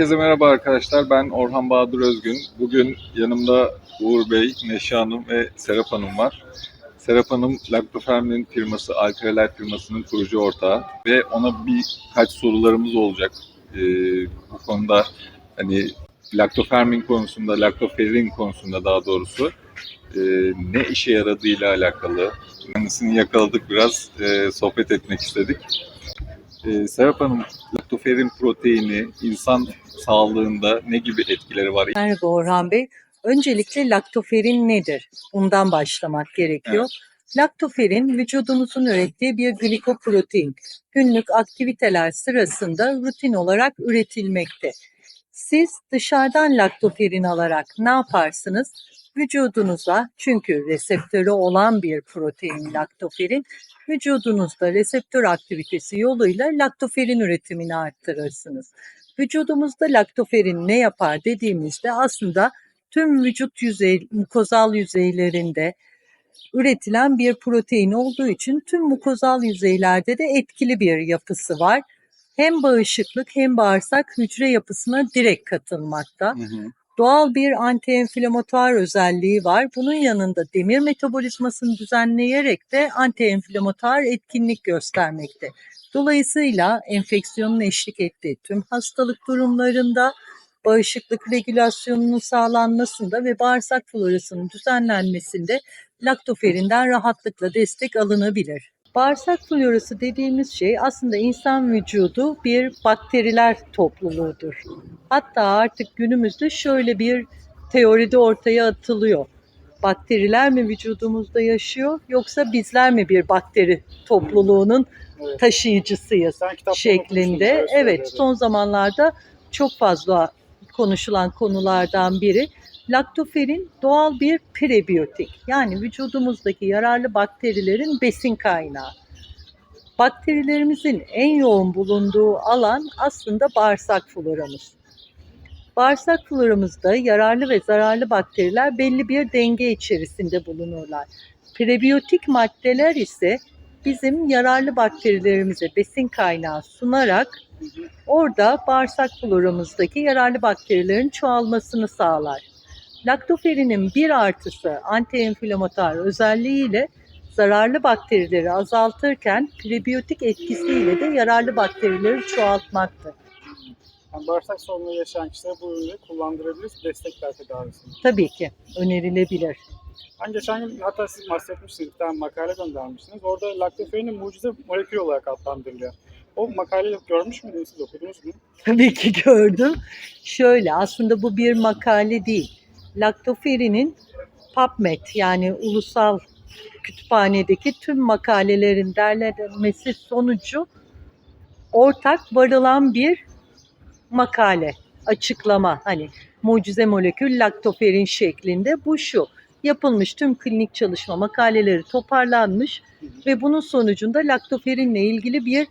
Herkese merhaba arkadaşlar. Ben Orhan Bahadır Özgün. Bugün yanımda Uğur Bey, Neşe Hanım ve Serap Hanım var. Serap Hanım, Lactoferm'in firması, Alkareler firmasının kurucu ortağı ve ona birkaç sorularımız olacak. Ee, bu konuda hani Lactofermin konusunda, Lactoferrin konusunda daha doğrusu e, ne işe yaradığıyla alakalı. Kendisini yakaladık biraz, e, sohbet etmek istedik. Ee, Serap Hanım, laktoferin proteini insan sağlığında ne gibi etkileri var? Merhaba Orhan Bey. Öncelikle laktoferin nedir? Bundan başlamak gerekiyor. Laktoferin vücudumuzun ürettiği bir glikoprotein. Günlük aktiviteler sırasında rutin olarak üretilmekte. Siz dışarıdan laktoferin alarak ne yaparsınız? Vücudunuza çünkü reseptörü olan bir protein laktoferin vücudunuzda reseptör aktivitesi yoluyla laktoferin üretimini arttırırsınız. Vücudumuzda laktoferin ne yapar dediğimizde aslında tüm vücut yüzey, mukozal yüzeylerinde üretilen bir protein olduğu için tüm mukozal yüzeylerde de etkili bir yapısı var. Hem bağışıklık hem bağırsak hücre yapısına direkt katılmakta. Hı hı. Doğal bir antienflamatuar özelliği var. Bunun yanında demir metabolizmasını düzenleyerek de antienflamatuar etkinlik göstermekte. Dolayısıyla enfeksiyonun eşlik ettiği tüm hastalık durumlarında bağışıklık regülasyonunun sağlanmasında ve bağırsak florasının düzenlenmesinde laktoferinden rahatlıkla destek alınabilir. Bağırsak florası dediğimiz şey aslında insan vücudu bir bakteriler topluluğudur. Hatta artık günümüzde şöyle bir teoride ortaya atılıyor. Bakteriler mi vücudumuzda yaşıyor yoksa bizler mi bir bakteri topluluğunun Evet. taşıyıcısıyız şeklinde. Evet son zamanlarda çok fazla konuşulan konulardan biri. Laktoferin doğal bir prebiyotik yani vücudumuzdaki yararlı bakterilerin besin kaynağı. Bakterilerimizin en yoğun bulunduğu alan aslında bağırsak floramız. Bağırsak floramızda yararlı ve zararlı bakteriler belli bir denge içerisinde bulunurlar. Prebiyotik maddeler ise bizim yararlı bakterilerimize besin kaynağı sunarak orada bağırsak floramızdaki yararlı bakterilerin çoğalmasını sağlar. Laktoferinin bir artısı antienflamatuar özelliğiyle zararlı bakterileri azaltırken prebiyotik etkisiyle de yararlı bakterileri çoğaltmaktadır. Yani bağırsak sorunu yaşayan kişilere bu ürünü kullandırabiliriz. Destekler tedavisinde. Tabii ki önerilebilir. Ben geçen gün hatta siz bahsetmiştiniz. Bir tane makale göndermişsiniz. Orada laktoferinin mucize molekül olarak adlandırılıyor. O makaleyi görmüş müydünüz siz okudunuz mu? Tabii ki gördüm. Şöyle aslında bu bir makale değil. Laktoferinin PubMed yani ulusal kütüphanedeki tüm makalelerin derlenmesi sonucu ortak varılan bir makale, açıklama hani mucize molekül laktoferin şeklinde bu şu. Yapılmış tüm klinik çalışma makaleleri toparlanmış ve bunun sonucunda laktoferinle ilgili bir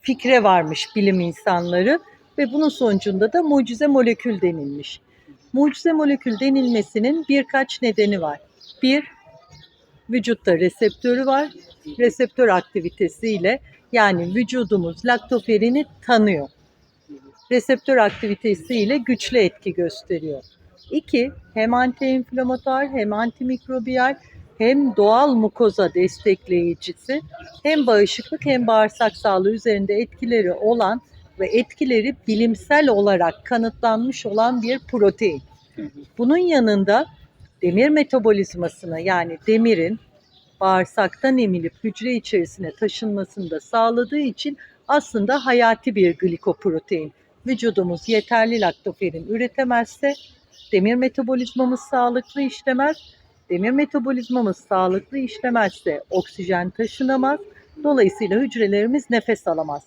fikre varmış bilim insanları ve bunun sonucunda da mucize molekül denilmiş. Mucize molekül denilmesinin birkaç nedeni var. Bir, vücutta reseptörü var. Reseptör aktivitesiyle yani vücudumuz laktoferini tanıyor. Reseptör aktivitesiyle güçlü etki gösteriyor. İki, hem antiinflamatuar hem antimikrobiyal hem doğal mukoza destekleyicisi hem bağışıklık hem bağırsak sağlığı üzerinde etkileri olan ve etkileri bilimsel olarak kanıtlanmış olan bir protein. Bunun yanında demir metabolizmasını yani demirin bağırsaktan emilip hücre içerisine taşınmasını da sağladığı için aslında hayati bir glikoprotein. Vücudumuz yeterli laktoferin üretemezse demir metabolizmamız sağlıklı işlemez. Demir metabolizmamız sağlıklı işlemezse oksijen taşınamaz. Dolayısıyla hücrelerimiz nefes alamaz.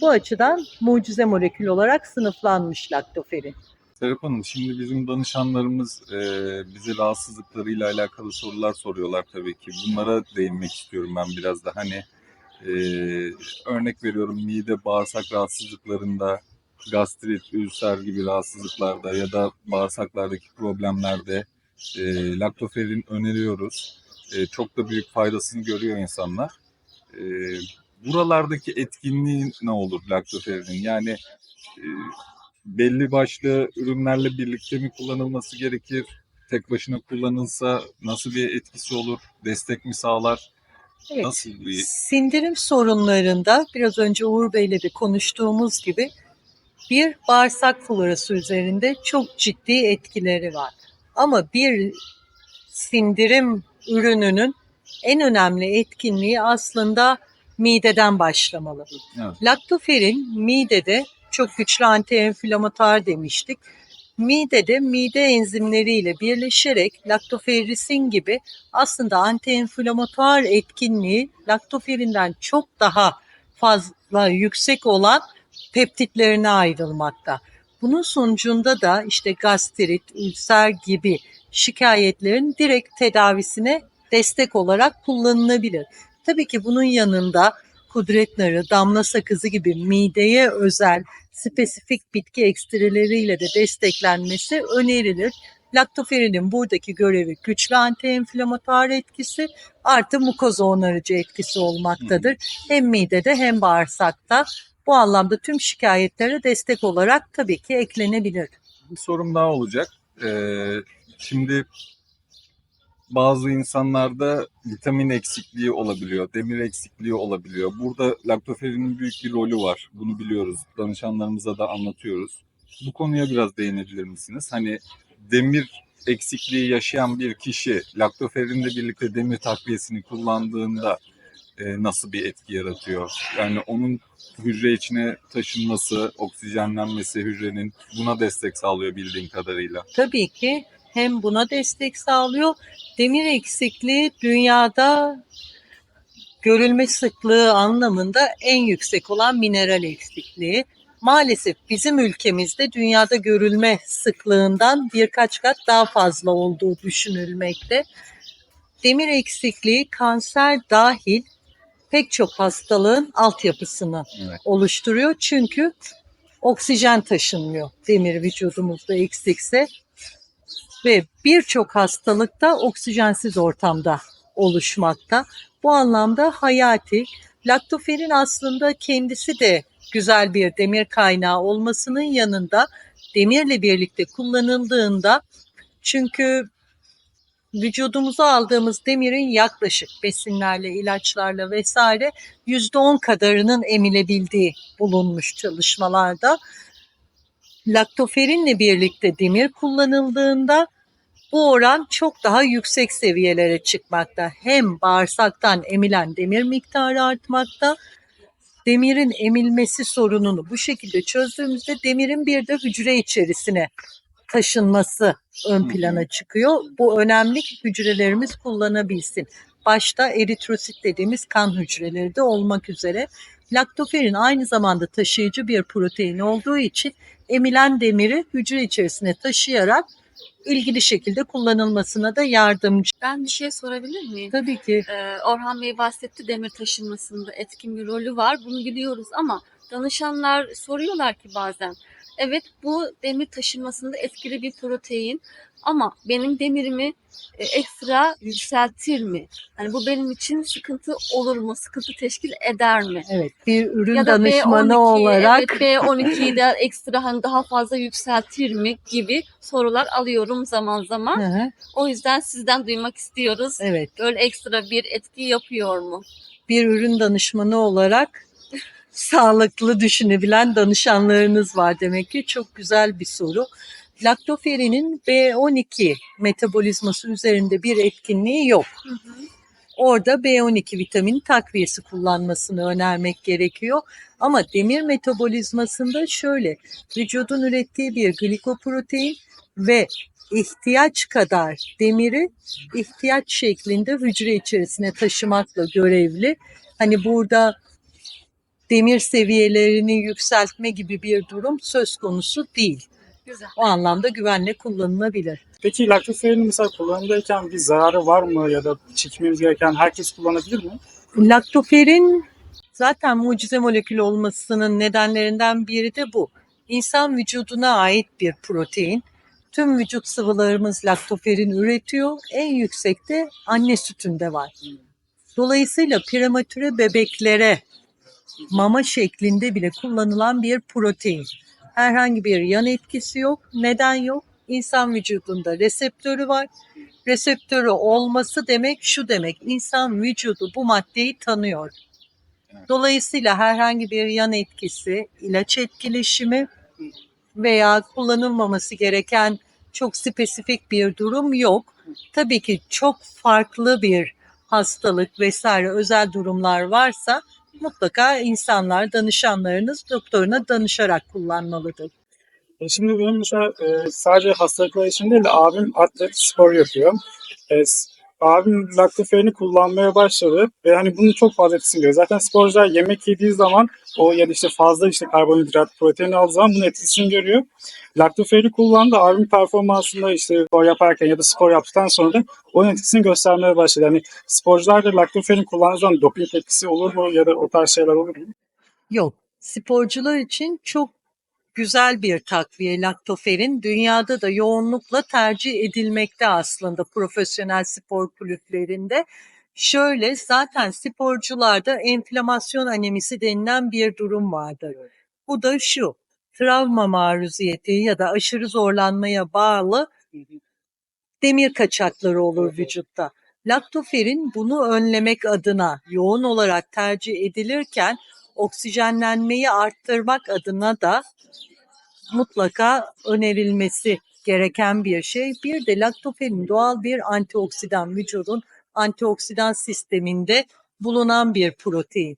Bu açıdan mucize molekül olarak sınıflanmış laktoferin. Serap Hanım, şimdi bizim danışanlarımız e, bize rahatsızlıklarıyla alakalı sorular soruyorlar tabii ki. Bunlara değinmek istiyorum ben biraz da. Hani e, örnek veriyorum mide bağırsak rahatsızlıklarında, gastrit, ülser gibi rahatsızlıklarda ya da bağırsaklardaki problemlerde e, laktoferin öneriyoruz. E, çok da büyük faydasını görüyor insanlar. E, buralardaki etkinliği ne olur laktoferinin? Yani e, belli başlı ürünlerle birlikte mi kullanılması gerekir? Tek başına kullanılsa nasıl bir etkisi olur? Destek mi sağlar? Evet. Nasıl bir Sindirim sorunlarında biraz önce Uğur Bey'le de konuştuğumuz gibi bir bağırsak florası üzerinde çok ciddi etkileri var. Ama bir sindirim ürününün en önemli etkinliği aslında mideden başlamalı. Evet. Laktoferin midede çok güçlü antienflamatuar demiştik. Midede mide enzimleriyle birleşerek laktoferrisin gibi aslında antienflamatuar etkinliği laktoferinden çok daha fazla yüksek olan peptitlerine ayrılmakta. Bunun sonucunda da işte gastrit, ülser gibi şikayetlerin direkt tedavisine destek olarak kullanılabilir. Tabii ki bunun yanında kudret narı, damla sakızı gibi mideye özel spesifik bitki ekstreleriyle de desteklenmesi önerilir. Laktoferinin buradaki görevi güçlü antienflamatuar etkisi artı mukoza onarıcı etkisi olmaktadır. Hem midede hem bağırsakta. Bu anlamda tüm şikayetlere destek olarak tabii ki eklenebilir. bir sorum daha olacak. Ee, şimdi bazı insanlarda vitamin eksikliği olabiliyor, demir eksikliği olabiliyor. Burada laktoferinin büyük bir rolü var. Bunu biliyoruz. Danışanlarımıza da anlatıyoruz. Bu konuya biraz değinebilir misiniz? Hani demir eksikliği yaşayan bir kişi laktoferinle birlikte demir takviyesini kullandığında e, nasıl bir etki yaratıyor? Yani onun hücre içine taşınması, oksijenlenmesi hücrenin buna destek sağlıyor bildiğim kadarıyla. Tabii ki hem buna destek sağlıyor. Demir eksikliği dünyada görülme sıklığı anlamında en yüksek olan mineral eksikliği. Maalesef bizim ülkemizde dünyada görülme sıklığından birkaç kat daha fazla olduğu düşünülmekte. Demir eksikliği kanser dahil pek çok hastalığın altyapısını Evet. oluşturuyor. Çünkü oksijen taşınmıyor demir vücudumuzda eksikse ve birçok hastalıkta oksijensiz ortamda oluşmakta. Bu anlamda hayati. Laktoferin aslında kendisi de güzel bir demir kaynağı olmasının yanında demirle birlikte kullanıldığında çünkü vücudumuza aldığımız demirin yaklaşık besinlerle, ilaçlarla vesaire %10 kadarının emilebildiği bulunmuş çalışmalarda. Laktoferinle birlikte demir kullanıldığında bu oran çok daha yüksek seviyelere çıkmakta. Hem bağırsaktan emilen demir miktarı artmakta. Demirin emilmesi sorununu bu şekilde çözdüğümüzde demirin bir de hücre içerisine taşınması ön plana çıkıyor. Bu önemli ki hücrelerimiz kullanabilsin. Başta eritrosit dediğimiz kan hücreleri de olmak üzere. Laktoferin aynı zamanda taşıyıcı bir protein olduğu için emilen demiri hücre içerisine taşıyarak ilgili şekilde kullanılmasına da yardımcı. Ben bir şey sorabilir miyim? Tabii ki Ee, Orhan Bey bahsetti demir taşınmasında etkin bir rolü var. Bunu biliyoruz ama danışanlar soruyorlar ki bazen. Evet bu demir taşınmasında etkili bir protein ama benim demirimi e, ekstra yükseltir mi? Yani bu benim için sıkıntı olur mu? Sıkıntı teşkil eder mi? evet bir ürün ya da danışmanı B12, olarak evet, B12'yi de ekstra hani daha fazla yükseltir mi gibi sorular alıyorum zaman zaman. Hı hı, O yüzden sizden duymak istiyoruz. evet Böyle ekstra bir etki yapıyor mu? bir ürün danışmanı olarak sağlıklı düşünebilen danışanlarınız var demek ki. Çok güzel bir soru. Laktoferinin B12 metabolizması üzerinde bir etkinliği yok. Orada B12 vitamin takviyesi kullanmasını önermek gerekiyor. Ama demir metabolizmasında şöyle, vücudun ürettiği bir glikoprotein ve ihtiyaç kadar demiri ihtiyaç şeklinde hücre içerisine taşımakla görevli. Hani burada demir seviyelerini yükseltme gibi bir durum söz konusu değil. Güzel. O anlamda güvenle kullanılabilir. Peki laktoferin mesela kullanımdayken bir zararı var mı ya da çekmemiz gereken herkes kullanabilir mi? Laktoferin zaten mucize molekülü olmasının nedenlerinden biri de bu. İnsan vücuduna ait bir protein. Tüm vücut sıvılarımız laktoferin üretiyor. En yüksekte anne sütünde var. Dolayısıyla prematüre bebeklere mama şeklinde bile kullanılan bir protein. Herhangi bir yan etkisi yok. Neden yok? İnsan vücudunda reseptörü var. Reseptörü olması demek şu demek. İnsan vücudu bu maddeyi tanıyor. Dolayısıyla herhangi bir yan etkisi, ilaç etkileşimi veya kullanılmaması gereken çok spesifik bir durum yok. Tabii ki çok farklı bir hastalık vesaire özel durumlar varsa mutlaka insanlar, danışanlarınız doktoruna danışarak kullanmalıdır. E şimdi benim mesela e, sadece hastalıklar için değil de abim atlet spor yapıyor. Abim laktoferini kullanmaya başladı ve hani bunun çok fazla etkisini görüyor. Zaten sporcular yemek yediği zaman o ya da işte fazla işte karbonhidrat, protein aldığı zaman bunun etkisini görüyor. Laktoferini kullandı. Abim performansında işte spor yaparken ya da spor yaptıktan sonra da onun etkisini göstermeye başladı. Yani sporcular da laktoferini kullandığı zaman doping etkisi olur mu ya da o tarz şeyler olur mu? Yok. Sporcular için çok güzel bir takviye laktoferin. Dünyada da yoğunlukla tercih edilmekte aslında profesyonel spor kulüplerinde. Şöyle zaten sporcularda enflamasyon anemisi denilen bir durum vardır. Bu da şu. Travma maruziyeti ya da aşırı zorlanmaya bağlı demir kaçakları olur vücutta. Laktoferin bunu önlemek adına yoğun olarak tercih edilirken oksijenlenmeyi arttırmak adına da mutlaka önerilmesi gereken bir şey. Bir de laktoferin doğal bir antioksidan, vücudun antioksidan sisteminde bulunan bir protein.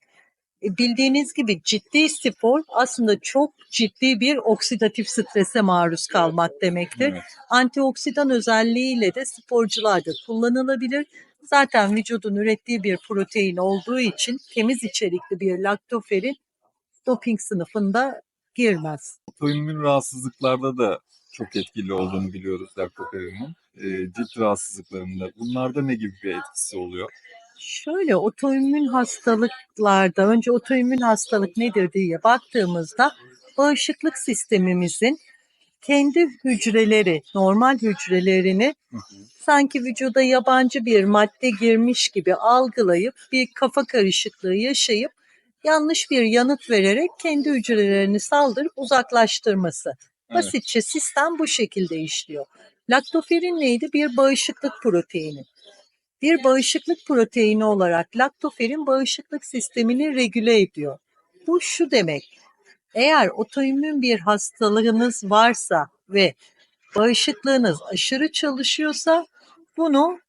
E, Bildiğiniz gibi ciddi spor aslında çok ciddi bir oksidatif strese maruz kalmak demektir Evet. antioksidan özelliğiyle de sporcularda kullanılabilir. Zaten vücudun ürettiği bir protein olduğu için temiz içerikli bir laktoferin doping sınıfında girmez. Otoimmün rahatsızlıklarda da çok etkili olduğunu biliyoruz laktoferinin. Ee, cilt rahatsızlıklarında. Bunlarda ne gibi bir etkisi oluyor? Şöyle otoimmün hastalıklarda önce otoimmün hastalık nedir diye baktığımızda bağışıklık sistemimizin kendi hücreleri, normal hücrelerini Hı hı. sanki vücuda yabancı bir madde girmiş gibi algılayıp bir kafa karışıklığı yaşayıp yanlış bir yanıt vererek kendi hücrelerini saldırıp uzaklaştırması. Evet. Basitçe sistem bu şekilde işliyor. Laktoferin neydi? Bir bağışıklık proteini. Bir bağışıklık proteini olarak laktoferin bağışıklık sistemini regüle ediyor. Bu şu demek. Eğer otoimmün bir hastalığınız varsa ve bağışıklığınız aşırı çalışıyorsa bunu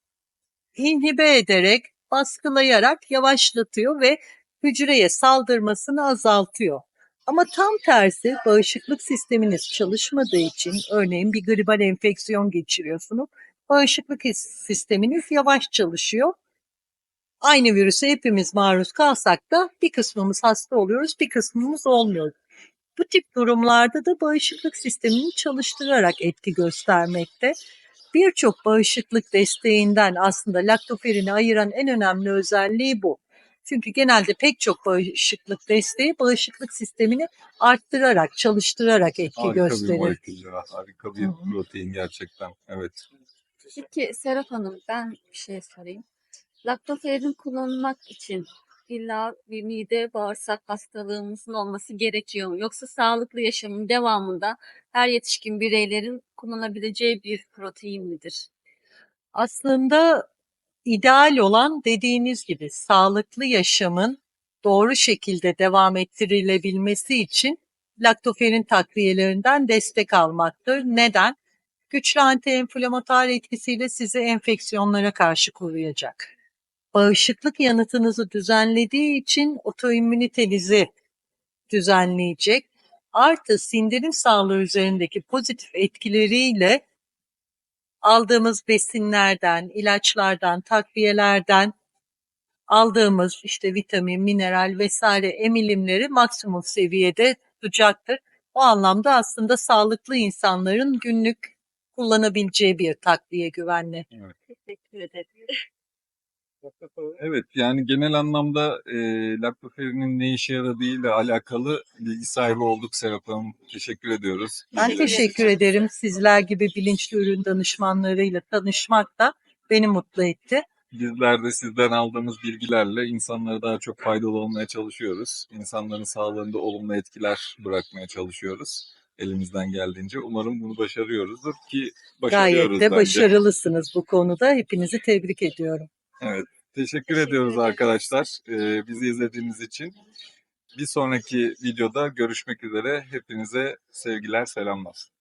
inhibe ederek, baskılayarak yavaşlatıyor ve hücreye saldırmasını azaltıyor. Ama tam tersi bağışıklık sisteminiz çalışmadığı için örneğin bir gribal enfeksiyon geçiriyorsunuz. Bağışıklık sisteminiz yavaş çalışıyor. Aynı virüse hepimiz maruz kalsak da bir kısmımız hasta oluyoruz, bir kısmımız olmuyor. Bu tip durumlarda da bağışıklık sistemini çalıştırarak etki göstermekte. Birçok bağışıklık desteğinden aslında laktoferini ayıran en önemli özelliği bu. Çünkü genelde pek çok bağışıklık desteği bağışıklık sistemini arttırarak, çalıştırarak etki Harika bir gösterir. molekül ya. Harika bir Hı hı. protein gerçekten. Evet. Peki Serap Hanım ben bir şey sorayım. Laktoferin kullanılmak için illa bir mide bağırsak hastalığımızın olması gerekiyor mu? Yoksa sağlıklı yaşamın devamında her yetişkin bireylerin kullanabileceği bir protein midir? Aslında ideal olan dediğiniz gibi sağlıklı yaşamın doğru şekilde devam ettirilebilmesi için laktoferin takviyelerinden destek almaktır. Neden? Güçlü antiinflamatuar etkisiyle sizi enfeksiyonlara karşı koruyacak. Bağışıklık yanıtınızı düzenlediği için otoimmünitenizi düzenleyecek. Artı sindirim sağlığı üzerindeki pozitif etkileriyle aldığımız besinlerden, ilaçlardan, takviyelerden aldığımız işte vitamin, mineral vesaire emilimleri maksimum seviyede tutacaktır. O anlamda aslında sağlıklı insanların günlük kullanabileceği bir takviye güvenli. Teşekkür ederim. Evet yani genel anlamda e, laktoferinin ne işe yaradığıyla alakalı bilgi sahibi olduk Serap Hanım. Teşekkür ediyoruz. Ben Teşekkür ederim. Sizler gibi bilinçli ürün danışmanlarıyla tanışmak da beni mutlu etti. Bizler de sizden aldığımız bilgilerle insanlara daha çok faydalı olmaya çalışıyoruz. İnsanların sağlığında olumlu etkiler bırakmaya çalışıyoruz. elimizden geldiğince. Umarım bunu başarıyoruzdur ki başarıyoruz Gayet de bence. başarılısınız bu konuda. Hepinizi tebrik ediyorum. Evet. Teşekkür, ediyoruz arkadaşlar ee, bizi izlediğiniz için. Bir sonraki videoda görüşmek üzere. Hepinize sevgiler, selamlar.